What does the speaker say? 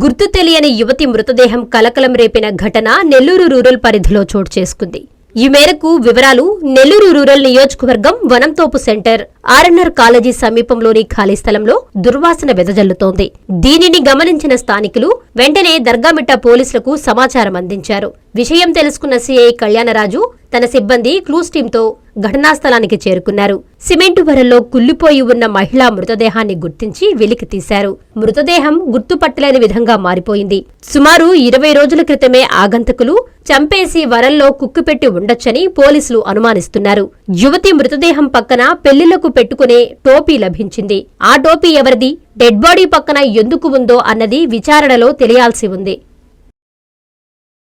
గుర్తు తెలియని యువతి మృతదేహం కలకలం రేపిన ఘటన నెల్లూరు రూరల్ పరిధిలో చోటు చేసుకుంది. ఈ మేరకు వివరాలు నెల్లూరు రూరల్ నియోజకవర్గం వనంతోపు సెంటర్ ఆర్ఎన్ఆర్ కాలేజీ సమీపంలోని ఖాళీ స్థలంలో దుర్వాసన వెదజల్లుతోంది. దీనిని గమనించిన స్థానికులు వెంటనే దర్గామిట్ట పోలీసులకు సమాచారం అందించారు. విషయం తెలుసుకున్న సిఐ కళ్యాణరాజు తన సిబ్బంది క్లూస్ టీంతో ఘటనా స్థలానికి చేరుకున్నారు. సిమెంటు వరల్లో కుళ్ళిపోయి ఉన్న మహిళా మృతదేహాన్ని గుర్తించి వెలికి తీశారు. మృతదేహం గుర్తుపట్టలేని విధంగా మారిపోయింది. సుమారు ఇరవై రోజుల క్రితమే ఆగంతకులు చంపేసి వరల్లో కుక్కుపెట్టి ఉండొచ్చని పోలీసులు అనుమానిస్తున్నారు. యువతి మృతదేహం పక్కన పెళ్ళిళ్ళకు పెట్టుకునే టోపీ లభించింది. ఆ టోపీ ఎవరిది? డెడ్ బాడీ పక్కన ఎందుకు ఉందో అన్నది విచారణలో తెలియాల్సి ఉంది.